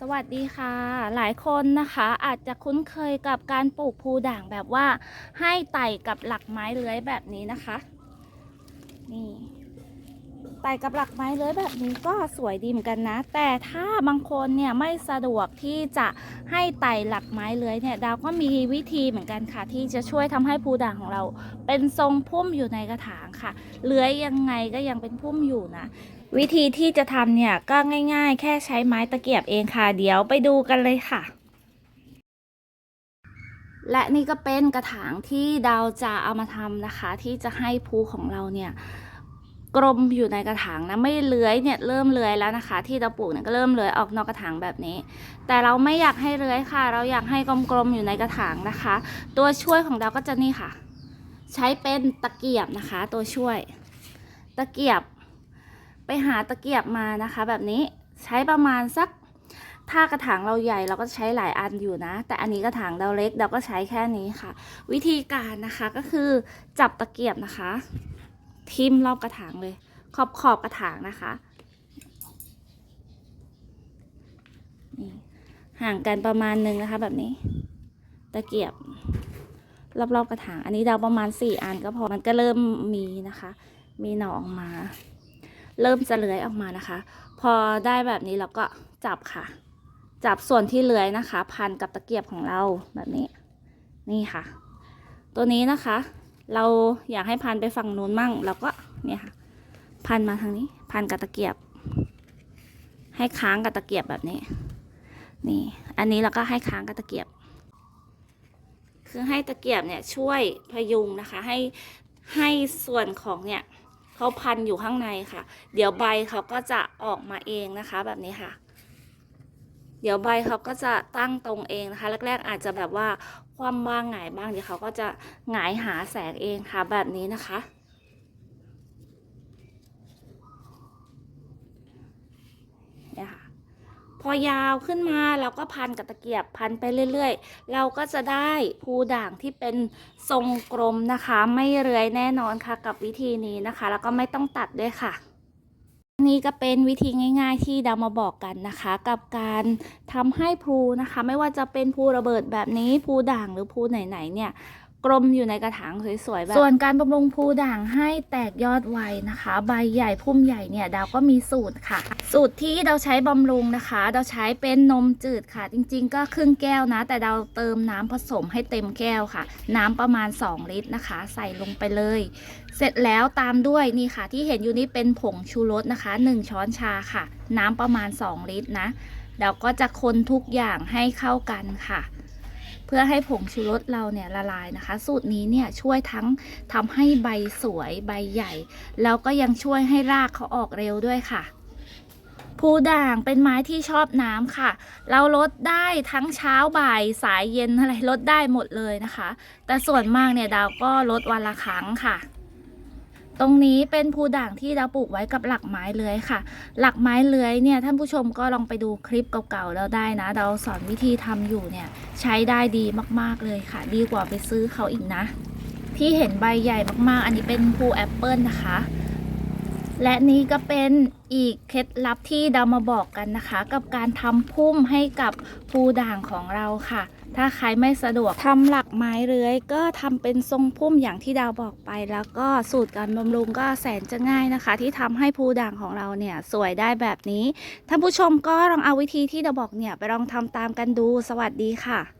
สวัสดีค่ะ หลายคนนะคะอาจจะคุ้นเคยกับการปลูกภูด่างแบบว่าให้ไต่กับหลักไม้เลื้อยแบบนี้นะคะนี่ไต่กับหลักไม้เลื้อยแบบนี้ก็สวยดีเหมือนกันนะ แต่ถ้าบางคนเนี่ยไม่สะดวกที่จะให้ไต่หลักไม้เลื้อยเนี่ยดาวก็มีวิธีเหมือนกันค่ะ ที่จะช่วยทำให้ภูด่างของเรา เป็นทรงพุ่มอยู่ในกระถางค่ะเลื้อยยังไงก็ยังเป็นพุ่มอยู่นะ วิธีที่จะทำเนี่ยก็ง่าย ๆ แค่ใช้ไม้ตะเกียบเองค่ะเดี๋ยวไปดูกันเลยค่ะ และนี่ก็เป็นกระถางที่ดาวจะเอามาทำนะคะ ที่จะให้ภูของเราเนี่ยกลมอยู่ในกระถางนะไม่เลื้อยเนี่ยเริ่มเลื้อยแล้วนะคะ ที่เราปลูกเนี่ยก็เริ่มเลื้อยออกนอกกระถางแบบนี้ แต่เราไม่อยากให้เลื้อยค่ะ เราอยากให้กลมๆอยู่ในกระถางนะคะ ตัวช่วยของเดาก็จะนี่ค่ะ ใช้เป็นตะเกียบนะคะ ตัวช่วย ตะเกียบ ไปหาตะเกียบมานะคะ แบบนี้ใช้ประมาณสักถ้ากระถางเราใหญ่เราก็ใช้หลายอันอยู่นะ แต่อันนี้กระถางเราเล็กเราก็ใช้แค่นี้ค่ะ วิธีการนะคะก็คือจับตะเกียบนะคะ ทิ่มรอบกระถางเลย ขอบขอบกระถางนะคะนี่ห่างกันประมาณหนึ่งนะคะ แบบนี้ ตะเกียบ รอบๆกระถาง อันนี้เราประมาณสี่อันก็พอมันก็เริ่มมีนะคะ มีหน่อออกมา เริ่มจะเลื้อยออกมานะคะ พอได้แบบนี้เราก็จับค่ะ จับส่วนที่เลื้อยนะคะ พันกับตะเกียบของเราแบบนี้ นี่ค่ะ ตัวนี้นะคะ เราอยากให้พันไปฝั่งนู้นมั่งเราก็เนี่ยค่ะ พันมาทางนี้ พันกับตะเกียบ ให้ค้างกับตะเกียบแบบนี้ นี่ อันนี้เราก็ให้ค้างกับตะเกียบ คือให้ตะเกียบเนี่ยช่วยพยุงนะคะ ให้ให้ส่วนของเนี่ย เขาพันอยู่ข้างในค่ะ เดี๋ยวใบเขาก็จะออกมาเองนะคะแบบนี้ค่ะ เดี๋ยวใบเขาก็จะตั้งตรงเองนะคะ แรก ๆ อาจจะแบบว่าความบ้างหงายบ้างเดี๋ยวเขาก็จะหงายหาแสงเองค่ะแบบนี้นะคะ เนี่ยค่ะ พอยาวขึ้นมาเราก็พันกับตะเกียบพันไปเรื่อยๆ เราก็จะได้ภูด่างที่เป็นทรงกลมนะคะ ไม่เรือยแน่นอนค่ะกับวิธีนี้นะคะ แล้วก็ไม่ต้องตัดด้วยค่ะนี่ก็เป็นวิธีง่าย ๆ ที่ดามาบอกกันนะคะ กับการทำให้ภูนะคะ ไม่ว่าจะเป็นภูระเบิดแบบนี้ภูด่างหรือภูไหนๆเนี่ย กลมอยู่ในกระถางสวยๆแบบส่วนการบำรุงภูด่างให้แตกยอดไวนะคะ ใบใหญ่พุ่มใหญ่เนี่ยดาวก็มีสูตรค่ะ สูตรที่เราใช้บำรุงนะคะ เราใช้เป็นนมจืดค่ะ จริง ๆ ก็ครึ่งแก้วนะ แต่เราเติมน้ำผสมให้เต็มแก้วค่ะ น้ำประมาณ 2 ลิตรนะคะ ใส่ลงไปเลย เสร็จแล้วตามด้วยนี่ค่ะ ที่เห็นอยู่นี่เป็นผงชูรสนะคะ 1 ช้อนชาค่ะ น้ำประมาณ 2 ลิตรนะเราก็จะคนทุกอย่างให้เข้ากันค่ะ เพื่อให้ผงชูรสเราเนี่ยละลายนะคะ สูตรนี้เนี่ยช่วยทั้งทำให้ใบสวยใบใหญ่ แล้วก็ยังช่วยให้รากเขาออกเร็วด้วยค่ะภูด่างเป็นไม้ที่ชอบน้ำค่ะ เราลดได้ทั้งเช้าบ่ายสายเย็นอะไรลดได้หมดเลยนะคะ แต่ส่วนมากเนี่ยดาวก็ลดวันละครั้งค่ะ ตรงนี้เป็นภูด่างที่ดาปลูกไว้กับหลักไม้เลื้อยค่ะ หลักไม้เลื้อยเนี่ยท่านผู้ชมก็ลองไปดูคลิปเก่าๆแล้วได้นะ เราสอนวิธีทำอยู่เนี่ยใช้ได้ดีมากๆเลยค่ะ ดีกว่าไปซื้อเขาอีกนะ ที่เห็นใบใหญ่มากๆ อันนี้เป็นภูแอปเปิลนะคะ และนี่ก็เป็นอีกเคล็ดลับที่ดามาบอกกันนะคะ กับการทำพุ่มให้กับภูด่างของเราค่ะ ถ้าใครไม่สะดวกทำหลักไม้เรื้อย ก็ทำเป็นทรงพุ่มอย่างที่ดาวบอกไป แล้วก็สูตรการบำรุงก็แสนจะง่ายนะคะ ที่ทำให้ภูด่างของเราเนี่ยสวยได้แบบนี้ท่านผู้ชมก็ลองเอาวิธีที่ดาวบอกเนี่ยไปลองทำตามกันดูสวัสดีค่ะ